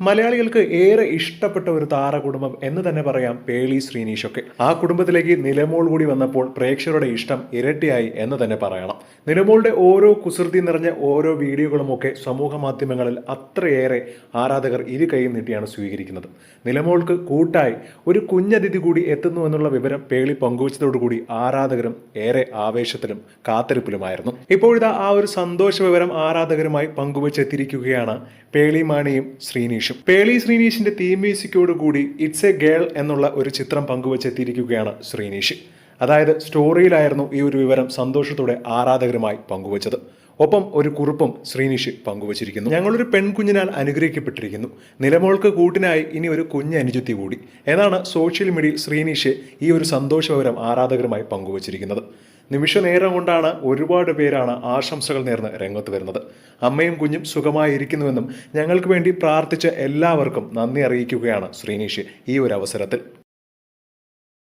മലയാളികൾക്ക് ഏറെ ഇഷ്ടപ്പെട്ട ഒരു താരകുടുംബം എന്ന് തന്നെ പറയാം പേളി ശ്രീനീഷൊക്കെ. ആ കുടുംബത്തിലേക്ക് നിലമോൾ കൂടി വന്നപ്പോൾ പ്രേക്ഷകരുടെ ഇഷ്ടം ഇരട്ടിയായി എന്ന് തന്നെ പറയണം. നിലമോളുടെ ഓരോ കുസൃതി നിറഞ്ഞ ഓരോ വീഡിയോകളുമൊക്കെ സമൂഹ മാധ്യമങ്ങളിൽ അത്രയേറെ ആരാധകർ ഇരു കൈയും നീട്ടിയാണ് സ്വീകരിക്കുന്നത്. നിലമോൾക്ക് കൂട്ടായി ഒരു കുഞ്ഞതിഥി കൂടി എത്തുന്നു എന്നുള്ള വിവരം പേളി പങ്കുവച്ചതോടുകൂടി ആരാധകരും ഏറെ ആവേശത്തിലും കാത്തിരിപ്പിലുമായിരുന്നു. ഇപ്പോഴിതാ ആ ഒരു സന്തോഷ വിവരം ആരാധകരുമായി പങ്കുവച്ചെത്തിയിരിക്കുകയാണ് പേളി മാണിയും ശ്രീനീഷും. പേളി ശ്രീനീഷിന്റെ തീം മ്യൂസിക്കോട് കൂടി ഇറ്റ്സ് എ ഗേൾ എന്നുള്ള ഒരു ചിത്രം പങ്കുവച്ചെത്തിയിരിക്കുകയാണ് ശ്രീനീഷ്. അതായത് സ്റ്റോറിയിലായിരുന്നു ഈ ഒരു വിവരം സന്തോഷത്തോടെ ആരാധകരുമായി പങ്കുവച്ചത്. ഒപ്പം ഒരു കുറിപ്പും ശ്രീനിഷ് പങ്കുവച്ചിരിക്കുന്നു. ഞങ്ങളൊരു പെൺകുഞ്ഞിനാൽ അനുഗ്രഹിക്കപ്പെട്ടിരിക്കുന്നു. നിലമോൾക്ക് കൂട്ടിനായി ഇനി ഒരു കുഞ്ഞ് അനുജത്തി കൂടി. എന്നാണ് സോഷ്യൽ മീഡിയയിൽ ശ്രീനിഷ് ഈ ഒരു സന്തോഷ വിവരം ആരാധകരുമായി പങ്കുവച്ചിരിക്കുന്നത്. നിമിഷ നേരം കൊണ്ടാണ് ഒരുപാട് പേരാണ് ആശംസകൾ നേർന്ന് രംഗത്ത് വരുന്നത്. അമ്മയും കുഞ്ഞും സുഖമായിരിക്കുന്നുവെന്നും ഞങ്ങൾക്ക് വേണ്ടി പ്രാർത്ഥിച്ച എല്ലാവർക്കും നന്ദി അറിയിക്കുകയാണ് ശ്രീനീഷ് ഈ ഒരു അവസരത്തിൽ.